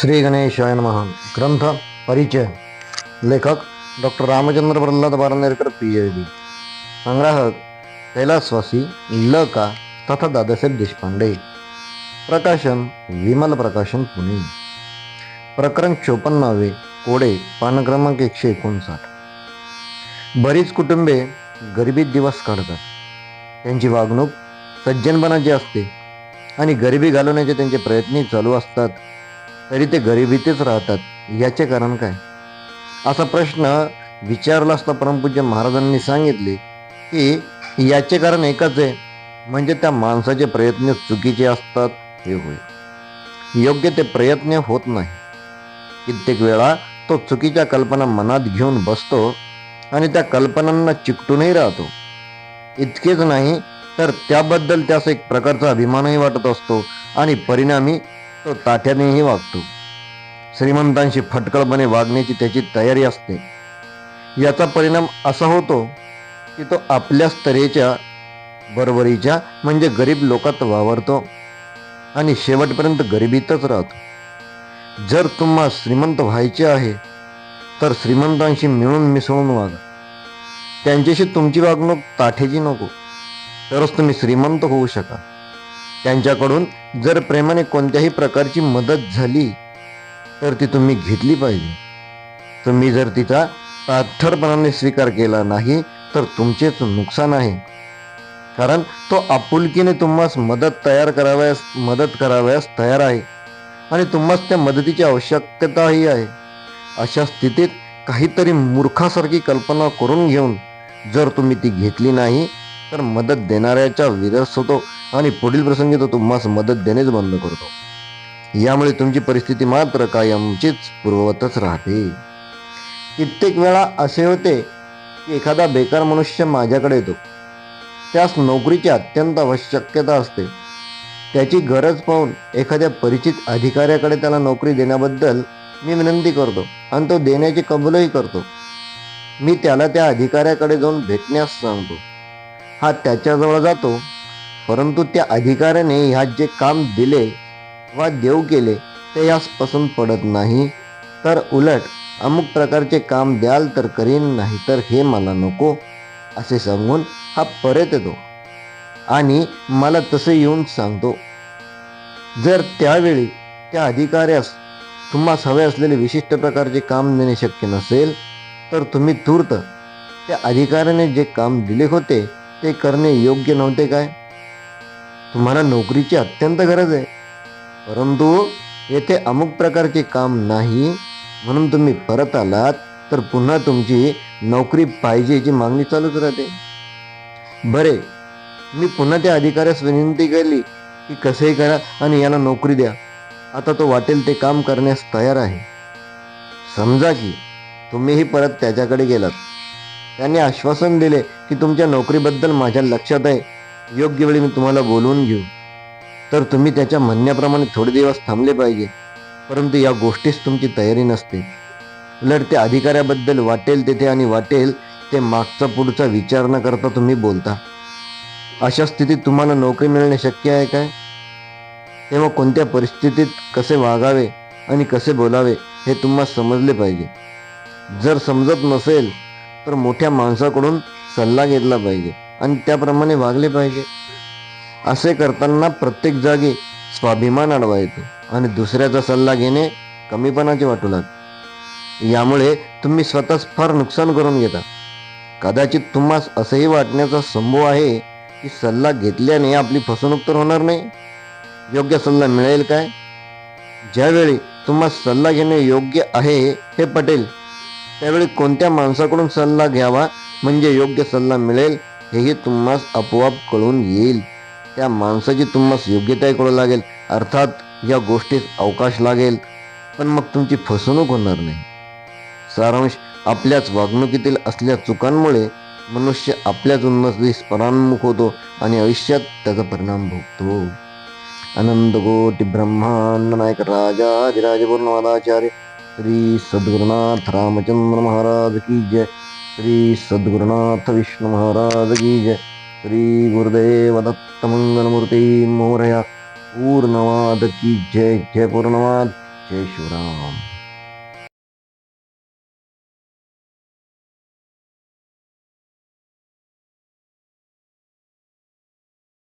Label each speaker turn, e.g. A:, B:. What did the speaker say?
A: श्री गणेशाय महान ग्रंथ परिचय लेखक doctor Ramchandra Pralhad Barnerkar P H D संग्राहक कैलासवासी ल का तथा दादासाहेब देशपांडे प्रकाशन विमल प्रकाशन पुणे प्रकरण चोपन्नावे कोडे पान क्रमांक एकशे एकोणसाठ बरीच कुटुंबे गरिबीत दिवस काढतात त्यांची वागणूक सज्जनपणाची असते आणि गरिबी घालवण्याचे त्यांचे प्रयत्नही चालू असतात तरी ते गरिबीतच राहतात. याचे कारण काय? असा प्रश्न विचारला असता परमपूज्य महाराजांनी सांगितले की याचे कारण एकच आहे म्हणजे त्या माणसाचे प्रयत्न चुकीचे असतात हे होय. योग्य ते प्रयत्न होत नाही. कित्येक वेळा तो चुकीच्या कल्पना मनात घेऊन बसतो आणि त्या कल्पनांना चिकटूनही राहतो. इतकेच नाही तर त्याबद्दल त्यास एक प्रकारचा अभिमानही वाटत असतो आणि परिणामी तो ताठ्यानेही वागतो. श्रीमंतांशी फटकळपणे वागण्याची त्याची तयारी असते. याचा परिणाम असा होतो की तो आपल्या स्तरेच्या बरोबरीच्या म्हणजे गरीब लोकात वावरतो आणि शेवटपर्यंत गरिबीतच राहतो. जर तुम्हा श्रीमंत व्हायचे आहे तर श्रीमंतांशी मिळून मिसळून वागा. त्यांच्याशी तुमची वागणूक ताठेची नको. तरच तुम्ही श्रीमंत होऊ शकाल. त्यांच्याकडून जर प्रेमाने कोणत्याही प्रकारची मदत झाली तर ती तुम्ही घेतली पाहिजे. तुम्ही जर तिचा ताठरपणाने स्वीकार केला नाही तर तुमचेच नुकसान आहे. कारण तो आपुलकीने तुम्हास मदत तयार करावयास मदत करावयास तयार आहे. आणि तुम्हास त्या मदतीची आवश्यकताही आहे. अशा स्थितीत काहीतरी मूर्खासारखी कल्पना करून घेऊन जर तुम्ही ती घेतली नाही तर मदत देणाऱ्याच्या विरस होतो. आणि पुढील प्रसंगी तो तुम्हाला मदत देणेच बंद करतो. यामुळे तुमची परिस्थिती मात्र कायमचीच पूर्ववतच राहते. कित्येक वेळा असे होते की एखादा बेकार मनुष्य माझ्याकडे येतो. त्यास नोकरीची अत्यंत आवश्यकता असते. त्याची गरज पाहून एखाद्या परिचित अधिकाऱ्याकडे त्याला नोकरी देण्याबद्दल मी विनंती करतो आणि तो देण्याची कबूलही करतो. मी त्याला त्या अधिकाऱ्याकडे जाऊन भेटण्यास सांगतो. हा त्याच्याजवळ जातो परंतु त्या अधिकाऱ्याने ह्यात जे काम दिले वा देऊ केले ते यास पसंत पडत नाही. तर उलट अमुक प्रकारचे काम द्याल तर करीन नाही तर हे मला नको असे सांगून हा परत येतो. आणि मला तसे येऊन सांगतो जर त्यावेळी त्या अधिकाऱ्यास तुम्हास हवे असलेले विशिष्ट प्रकारचे काम देणे शक्य नसेल तर तुम्ही तूर्त त्या अधिकाऱ्याने जे काम दिले होते ते करणे योग्य नव्हते काय? तुम्हाला नोकरीची अत्यंत गरज आहे. परंतु येथे अमुक प्रकारचे काम नाही. म्हणून तुम्ही परत आलात तर पुन्हा तुमची नोकरी पाहिजेची मागणी चालूच राहते. बरे मी पुन्हा त्या अधिकाऱ्यास विनंती केली की कसेही करा आणि याला नोकरी द्या. आता तो वाटेल ते काम करण्यास तयार आहे. समजा की तुम्हीही परत त्याच्याकडे गेलात. त्याने आश्वासन दिले की तुमच्या नोकरीबद्दल माझ्या लक्षात आहे. योग्य वेळी मी तुम्हाला बोलवून घेऊ. तर तुम्ही त्याच्या म्हणण्याप्रमाणे थोडे दिवस थांबले पाहिजे. परंतु या गोष्टीस तुमची तयारी नसते. उलट त्या अधिकाऱ्याबद्दल वाटेल तेथे आणि वाटेल ते मागचा पुढचा विचार न करता तुम्ही बोलता. अशा स्थितीत तुम्हाला नोकरी मिळणे शक्य आहे काय? तेव्हा कोणत्या परिस्थितीत कसे वागावे आणि कसे बोलावे हे तुम्हाला समजले पाहिजे. जर समजत नसेल तर मोठ्या माणसाकडून सल्ला घेतला पाहिजे. आणि त्याप्रमाणे वागले पाहिजे. असे करताना प्रत्येक जागी स्वाभिमान अडवा येतो आणि दुसऱ्याचा सल्ला घेणे कमीपणाचे वाटू लागते. यामुळे तुम्ही स्वतःच फार नुकसान करून घेता. कदाचित तुम्हास असंही वाटण्याचा संभव आहे की सल्ला घेतल्याने आपली फसवणूक तर होणार नाही. योग्य सल्ला मिळेल काय? ज्यावेळी तुम्हा सल्ला घेणे योग्य आहे हे पटेल त्यावेळी कोणत्या माणसाकडून सल्ला घ्यावा म्हणजे योग्य सल्ला मिळेल हेही तुम्हास आपोआप कळून येईल. त्या माणसाची तुम्हास योग्यताही कळू लागेल. अर्थात या गोष्टीस अवकाश लागेल. पण मग तुमची फसवणूक होणार नाही. सारांश आपल्याच वागणुकीतील असल्या चुकांमुळे मनुष्य आपल्याच उन्नतीस परान्मुख होतो आणि आयुष्यात त्याचा परिणाम भोगतो. आनंद गोटी ब्रह्मांड नायक राजा अधिराज पूर्णवादाचार्य श्री सद्गुरुनाथ रामचंद्र महाराज की जय. श्री सद्गुरुनाथ विष्णू महाराज की जय। श्री गुरुदेव दत्त मंगलमूर्ती मोरया पूर्णवाद की जय जय पूर्णवाद जय शिवराम।